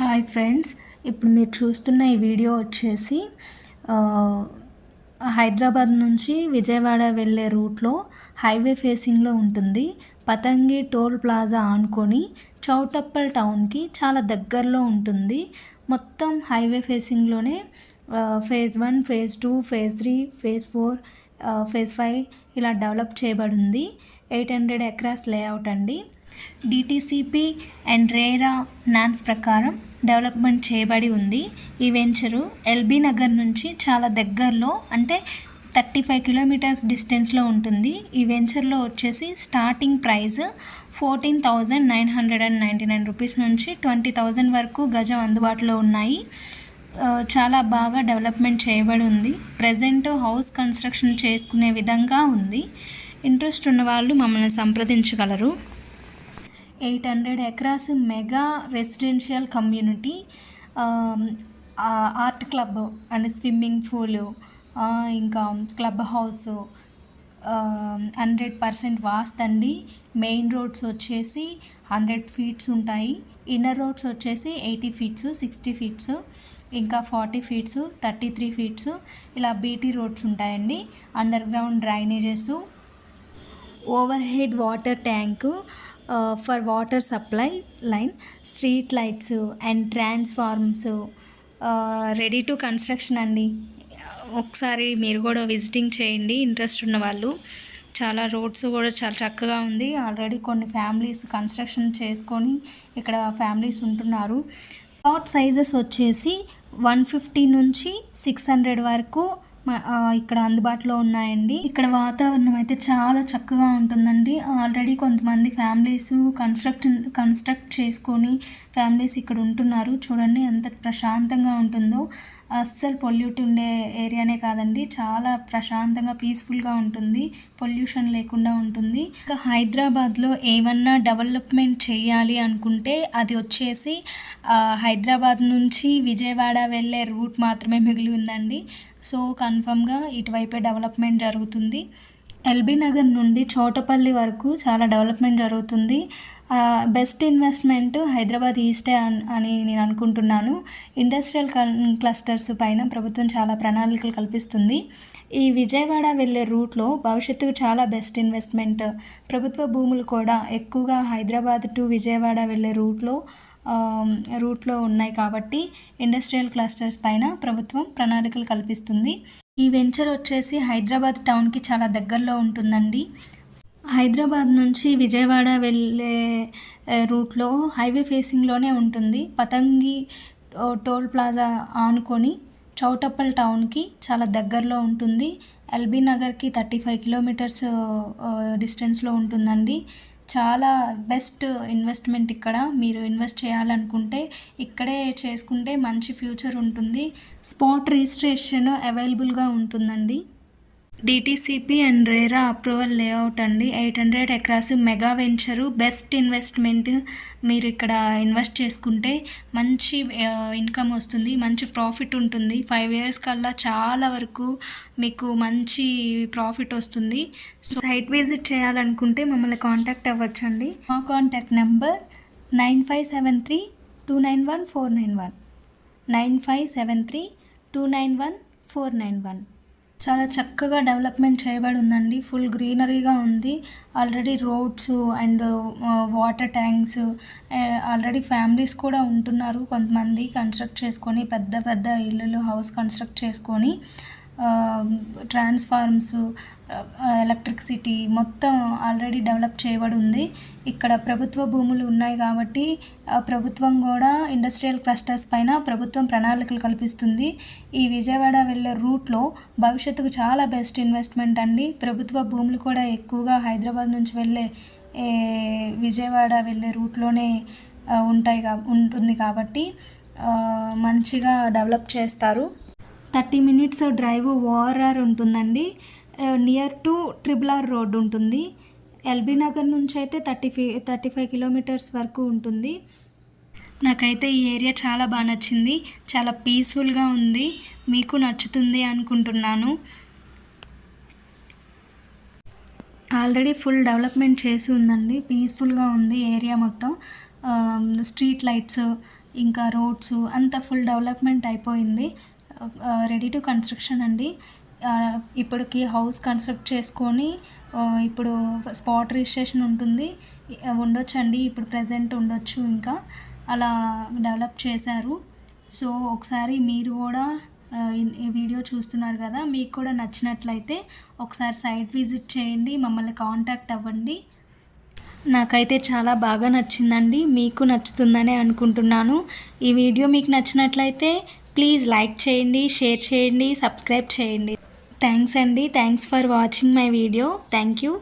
Hi friends ఇప్పుడు మీరు చూస్తున్న ఈ వీడియో వచ్చేసి హైదరాబాద్ నుంచి విజయవాడ వెళ్ళే రూట్లో హైవే ఫేసింగ్లో ఉంటుంది. పతంగి టోల్ ప్లాజా ఆనుకొని చౌటప్పల్ టౌన్కి చాలా దగ్గరలో ఉంటుంది. మొత్తం highway ఫేసింగ్లోనే phase one phase two phase three phase four phase five ఇలా డెవలప్ చేయబడింది. ఎయిట్ హండ్రెడ్ ఎకరాస్ లేఅవుట్ అండి. డిటీసీపీ అండ్ రేరా నాన్స్ ప్రకారం డెవలప్మెంట్ చేయబడి ఉంది. ఈ వెంచరు ఎల్బీ నగర్ నుంచి చాలా దగ్గరలో అంటే థర్టీ ఫైవ్ కిలోమీటర్స్ డిస్టెన్స్లో ఉంటుంది. ఈ వెంచర్లో వచ్చేసి starting price fourteen thousand nine hundred and ninety nine rupees నుంచి ట్వంటీ థౌజండ్ వరకు గజం అందుబాటులో ఉన్నాయి. చాలా బాగా డెవలప్మెంట్ చేయబడి ఉంది. ప్రజెంట్ హౌస్ కన్స్ట్రక్షన్ చేసుకునే విధంగా ఉంది. ఇంట్రెస్ట్ ఉన్న వాళ్ళు మమ్మల్ని సంప్రదించగలరు. Eight hundred acres mega residential community art club and swimming pool ఇంకా club house hundred percent vastu అండి. మెయిన్ రోడ్స్ వచ్చేసి హండ్రెడ్ ఫీట్స్ ఉంటాయి. ఇన్నర్ రోడ్స్ వచ్చేసి ఎయిటీ ఫీట్స్ సిక్స్టీ ఫీట్స్ ఇంకా forty feets thirty three feets ఇలా BT roads ఉంటాయండి. Underground drainages overhead water tank for water supply line street lights and transforms ready to construction అండి. ఒకసారి మీరు కూడా visiting చేయండి ఇంట్రెస్ట్ ఉన్న వాళ్ళు. చాలా రోడ్స్ కూడా చాలా చక్కగా ఉంది. ఆల్రెడీ కొన్ని ఫ్యామిలీస్ కన్స్ట్రక్షన్ చేసుకొని ఇక్కడ ఫ్యామిలీస్ ఉంటున్నారు. ప్లాట్ సైజెస్ వచ్చేసి వన్ ఫిఫ్టీ నుంచి సిక్స్ హండ్రెడ్ వరకు ఇక్కడ అందుబాటులో ఉన్నాయండి. ఇక్కడ వాతావరణం అయితే చాలా చక్కగా ఉంటుందండి. ఆల్రెడీ కొంతమంది ఫ్యామిలీస్ కన్స్ట్రక్ట్ కన్స్ట్రక్ట్ చేసుకొని ఫ్యామిలీస్ ఇక్కడ ఉంటున్నారు. చూడండి ఎంత ప్రశాంతంగా ఉంటుందో. అస్సలు పొల్యూట్ ఉండే ఏరియానే కాదండి. చాలా ప్రశాంతంగా పీస్ఫుల్గా ఉంటుంది. పొల్యూషన్ లేకుండా ఉంటుంది. ఇంకా హైదరాబాద్లో ఏమన్నా డెవలప్మెంట్ చేయాలి అనుకుంటే అది వచ్చేసి హైదరాబాద్ నుంచి విజయవాడ వెళ్ళే రూట్ మాత్రమే మిగిలి ఉందండి. సో కన్ఫర్మ్గా ఇటువైపే డెవలప్మెంట్ జరుగుతుంది. ఎల్బీ నగర్ నుండి చోటపల్లి వరకు చాలా డెవలప్మెంట్ జరుగుతుంది. బెస్ట్ ఇన్వెస్ట్మెంట్ హైదరాబాద్ ఈస్టే అని నేను అనుకుంటున్నాను. ఇండస్ట్రియల్ క్లస్టర్స్ పైన ప్రభుత్వం చాలా ప్రణాళికలు కల్పిస్తుంది. ఈ విజయవాడ వెళ్ళే రూట్లో భవిష్యత్తుకు చాలా బెస్ట్ ఇన్వెస్ట్మెంట్. ప్రభుత్వ భూములు కూడా ఎక్కువగా హైదరాబాద్ టు విజయవాడ వెళ్ళే రూట్లో రూట్లో ఉన్నాయి కాబట్టి ఇండస్ట్రియల్ క్లస్టర్స్ పైన ప్రభుత్వం ప్రణాళికలు కల్పిస్తుంది. ఈ వెంచర్ వచ్చేసి హైదరాబాద్ టౌన్కి చాలా దగ్గరలో ఉంటుందండి. హైదరాబాద్ నుంచి విజయవాడ వెళ్ళే రూట్లో హైవే ఫేసింగ్లోనే ఉంటుంది. పతంగి టోల్ ప్లాజా ఆనుకొని చౌటప్పల్ టౌన్కి చాలా దగ్గరలో ఉంటుంది. ఎల్బీ నగర్కి థర్టీ ఫైవ్ కిలోమీటర్స్ డిస్టెన్స్లో ఉంటుందండి. చాలా బెస్ట్ ఇన్వెస్ట్మెంట్ ఇక్కడ. మీరు ఇన్వెస్ట్ చేయాలనుకుంటే ఇక్కడే చేసుకుంటే మంచి ఫ్యూచర్ ఉంటుంది. స్పాట్ రిజిస్ట్రేషన్ అవైలబుల్గా ఉంటుందండి. DTCP and RERA approval layout అండి. Eight hundred acres mega venture best investment మీరు ఇక్కడ ఇన్వెస్ట్ చేసుకుంటే మంచి ఇన్కమ్ వస్తుంది మంచి ప్రాఫిట్ ఉంటుంది. ఫైవ్ ఇయర్స్ కల్లా చాలా వరకు మీకు మంచి ప్రాఫిట్ వస్తుంది. సో సైట్ విజిట్ చేయాలనుకుంటే మమ్మల్ని కాంటాక్ట్ అవ్వచ్చు అండి మా contact number nine five seven three two nine one four nine one nine five seven three two nine one four nine one చాలా చక్కగా డెవలప్మెంట్ చేయబడి ఉందండి ఫుల్ గ్రీనరీగా ఉంది. Already roads and water tanks already families కూడా ఉంటున్నారు. కొంతమంది construct చేసుకొని పెద్ద పెద్ద ఇల్లులు హౌస్ కన్స్ట్రక్ట్ చేసుకొని ట్రాన్స్ఫార్మ్స్ ఎలక్ట్రిసిటీ మొత్తం ఆల్రెడీ డెవలప్ చేయబడి ఉంది ఇక్కడ ప్రభుత్వ భూములు ఉన్నాయి కాబట్టి ప్రభుత్వం కూడా ఇండస్ట్రియల్ క్లస్టర్స్ పైన ప్రభుత్వం ప్రణాళికలు కల్పిస్తుంది. ఈ విజయవాడ వెళ్ళే రూట్లో భవిష్యత్తుకు చాలా బెస్ట్ ఇన్వెస్ట్మెంట్ అండి. ప్రభుత్వ భూములు కూడా ఎక్కువగా హైదరాబాద్ నుంచి వెళ్ళే విజయవాడ వెళ్ళే రూట్లోనే ఉంటాయి కా ఉంటుంది కాబట్టి మంచిగా డెవలప్ చేస్తారు. థర్టీ మినిట్స్ డ్రైవ్ ఓఆర్ఆర్ ఉంటుందండి. Near to triple R road ఉంటుంది. ఎల్బీ నగర్ నుంచి అయితే thirty five thirty five kilometers వరకు ఉంటుంది. నాకైతే ఈ ఏరియా చాలా బాగా నచ్చింది. చాలా పీస్ఫుల్గా ఉంది. మీకు నచ్చుతుంది అనుకుంటున్నాను. ఆల్రెడీ ఫుల్ డెవలప్మెంట్ చేసి ఉందండి. పీస్ఫుల్గా ఉంది ఏరియా మొత్తం. స్ట్రీట్ లైట్స్ ఇంకా రోడ్స్ అంతా ఫుల్ డెవలప్మెంట్ అయిపోయింది. రెడీ టు కన్స్ట్రక్షన్ అండి. ఇప్పటికి హౌస్ కన్స్ట్రక్ట్ చేసుకొని ఇప్పుడు స్పాట్ రిజిస్ట్రేషన్ ఉంటుంది. ఉండొచ్చండి. ఇప్పుడు ప్రజెంట్ ఉండొచ్చు ఇంకా. అలా డెవలప్ చేశారు. సో ఒకసారి మీరు కూడా ఈ- ఈ వీడియో చూస్తున్నారు కదా మీకు కూడా నచ్చినట్లయితే ఒకసారి సైట్ విజిట్ చేయండి. మమ్మల్ని కాంటాక్ట్ అవ్వండి. నాకైతే చాలా బాగా నచ్చిందండి. మీకు నచ్చుతుందనే అనుకుంటున్నాను. ఈ వీడియో మీకు నచ్చినట్లయితే ప్లీజ్ లైక్ చేయండి షేర్ చేయండి సబ్స్క్రైబ్ చేయండి. థ్యాంక్స్ అండి. Thanks for watching my video thank you